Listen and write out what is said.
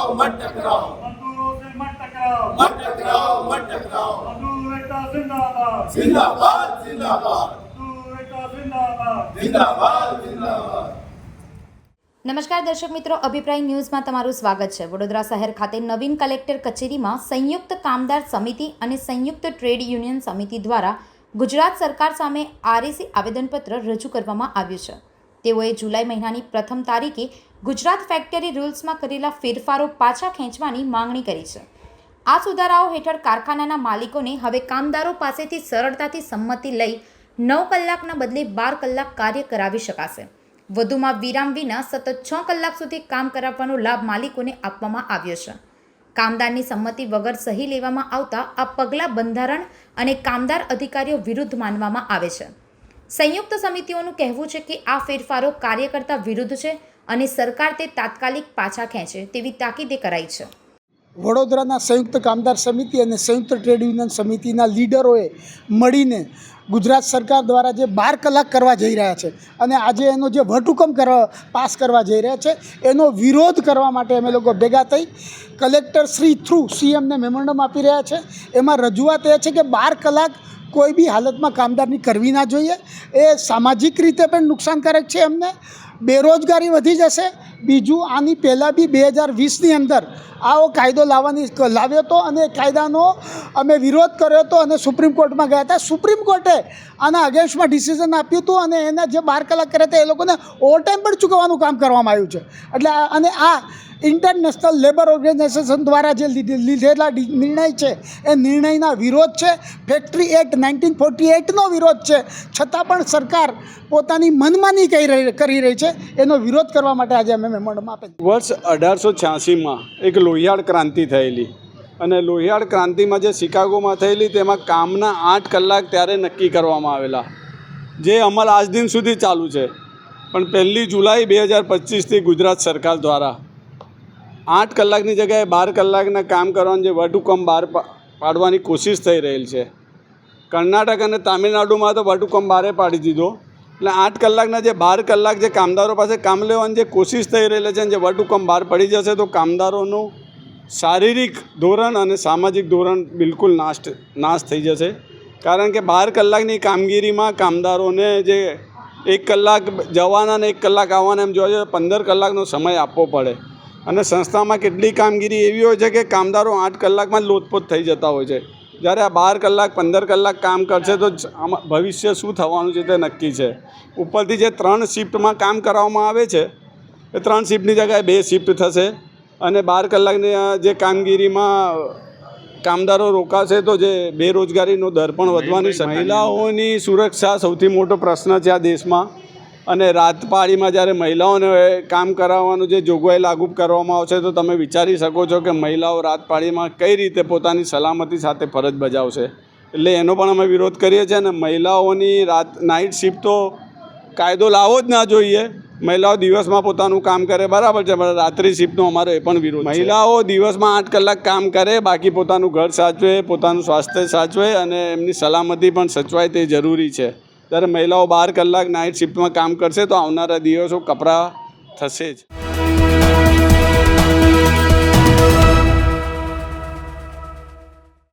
टकराओ मत टकराओ मत टकराओ मत टकराओ जिंदाबाद जिंदाबाद जिंदाबाद जिंदाबाद નમસ્કાર દર્શક મિત્રો અભિપ્રાય ન્યૂઝમાં તમારું સ્વાગત છે. વડોદરા શહેર ખાતે નવીન કલેક્ટર કચેરીમાં સંયુક્ત કામદાર સમિતિ અને સંયુક્ત ટ્રેડ યુનિયન સમિતિ દ્વારા ગુજરાત સરકાર સામે આરએસી આવેદનપત્ર રજૂ કરવામાં આવ્યું છે. તેઓએ જુલાઈ મહિનાની પ્રથમ તારીખે ગુજરાત ફેક્ટરી રૂલ્સમાં કરેલા ફેરફારો પાછા ખેંચવાની માંગણી કરી છે. આ સુધારાઓ હેઠળ કારખાનાના માલિકોને હવે કામદારો પાસેથી સરળતાથી સંમતિ લઈ નવ કલાકના બદલે બાર કલાક કાર્ય કરાવી શકાશે. વધુમાં વિરામ વિના સતત છ કલાક સુધી કામ કરાવવાનો લાભ માલિકોને આપવામાં આવ્યો છે. કામદારની સંમતિ વગર સહી લેવામાં આવતા આ પગલાં બંધારણ અને કામદાર અધિકારીઓ વિરુદ્ધ માનવામાં આવે છે. સંયુક્ત સમિતિઓનું કહેવું છે કે આ ફેરફારો કાર્યકર્તા વિરુદ્ધ છે અને સરકાર તે તાત્કાલિક પાછા ખેંચે તેવી તાકીદે કરાઈ છે. વડોદરાના સંયુક્ત કામદાર સમિતિ અને સંયુક્ત ટ્રેડ યુનિયન સમિતિના લીડરોએ મળીને ગુજરાત સરકાર દ્વારા જે બાર કલાક કરવા જઈ રહ્યા છે અને આજે એનો જે વટહુકમ કરવા, પાસ કરવા જઈ રહ્યા છે, એનો વિરોધ કરવા માટે અમે લોકો ભેગા થઈ કલેક્ટર શ્રી થ્રુ સીએમને મેમોરન્ડમ આપી રહ્યા છે. એમાં રજૂઆત એ છે કે બાર કલાક કોઈ બી હાલતમાં કામદારની કરવી ના જોઈએ. એ સામાજિક રીતે પણ નુકસાનકારક છે એમને. બેરોજગારી વધી જશે. બીજું, આની પહેલાં બી બે હજાર વીસની અંદર આવો કાયદો લાવવાની લાવ્યો હતો અને કાયદાનો અમે વિરોધ કર્યો હતો અને સુપ્રીમ કોર્ટમાં ગયા હતા. સુપ્રીમ કોર્ટે આના અગેન્સ્ટમાં ડિસિઝન આપ્યું હતું અને એના જે બાર કલાક કર્યા હતા એ લોકોને ઓવરટાઈમ પણ ચૂકવવાનું કામ કરવામાં આવ્યું છે. એટલે અને આ ઇન્ટરનેશનલ લેબર ઓર્ગેનાઇઝેશન દ્વારા જે લીધે- લીધેલા નિર્ણય છે, એ નિર્ણયના વિરોધ છે. ફેક્ટરી એક્ટ નાઇન્ટીન ફોર્ટી એઇટનો વિરોધ છે. છતાં પણ સરકાર પોતાની મનમાની કરી રહી છે. એનો વિરોધ કરવા માટે આજે અમે મેમોરન્ડમ આપે વર્ષ અઢારસો છ્યાસીમાં એક લોહિયાળ ક્રાંતિ થયેલી. અને લોહિયાળ ક્રાંતિમાં જે શિકાગોમાં થયેલી, તેમાં કામના આઠ કલાક ત્યારે નક્કી કરવામાં આવેલા. જે અમલ આજ દિન સુધી ચાલુ છે. પણ પહેલી જુલાઈ બે હજાર પચીસથી ગુજરાત સરકાર દ્વારા આઠ કલાકની જગ્યાએ બાર કલાકના કામ કરવાનું જે વટહુકમ બહાર પાડવાની કોશિશ થઈ રહેલ છે. કર્ણાટક અને તામિલનાડુમાં તો વટહુકમ બહારે પાડી દીધો. એટલે આઠ કલાકના જે, બાર કલાક જે કામદારો પાસે કામ લેવાની જે કોશિશ થઈ રહેલી છે જે વટહુકમ બહાર પડી જશે, તો કામદારોનું શારીરિક ધોરણ અને સામાજિક ધોરણ બિલકુલ નાશ નાશ થઈ જશે. કારણ કે બાર કલાકની કામગીરીમાં કામદારોને જે એક કલાક જવાના અને એક કલાક આવવાના એમ જઈએ પંદર કલાકનો સમય આપવો પડે. અને સંસ્થામાં કેટલી કામગીરી એવી હોય છે કે કામદારો આઠ કલાકમાં જ લોથપોથ થઈ જતા હોય છે. જ્યારે આ બાર કલાક પંદર કલાક કામ કરશે તો આમાં ભવિષ્ય શું થવાનું છે તે નક્કી છે. ઉપરથી જે ત્રણ શિફ્ટમાં કામ કરાવવામાં આવે છે એ ત્રણ શિફ્ટની જગ્યાએ બે શિફ્ટ થશે અને બાર કલાકની જે કામગીરીમાં કામદારો રોકાશે તો જે બેરોજગારીનો દર પણ વધવાની મહિલાઓની સુરક્ષા સૌથી મોટો પ્રશ્ન છે આ દેશમાં. અને રાતપાળીમાં જ્યારે મહિલાઓને કામ કરાવવાનું જે જોગવાઈ લાગુ કરવામાં આવશે, તો તમે વિચારી શકો છો કે મહિલાઓ રાતપાળીમાં કઈ રીતે પોતાની સલામતી સાથે ફરજ બજાવશે. એટલે એનો પણ અમે વિરોધ કરીએ છીએ અને મહિલાઓની રાત નાઇટ શિફ્ટ તો કાયદો લાવવો જ ના જોઈએ. મહિલાઓ દિવસમાં પોતાનું કામ કરે, બરાબર છે, પણ રાત્રિ શિફ્ટનો અમારો એ પણ વિરોધ મહિલાઓ દિવસમાં આઠ કલાક કામ કરે, બાકી પોતાનું ઘર સાચવે, પોતાનું સ્વાસ્થ્ય સાચવે અને એમની સલામતી પણ સચવાય તે જરૂરી છે. જ્યારે મહિલાઓ બાર કલાક નાઇટ શિફ્ટમાં કામ કરશે તો આવનારા દિવસો કપરા થશે જ.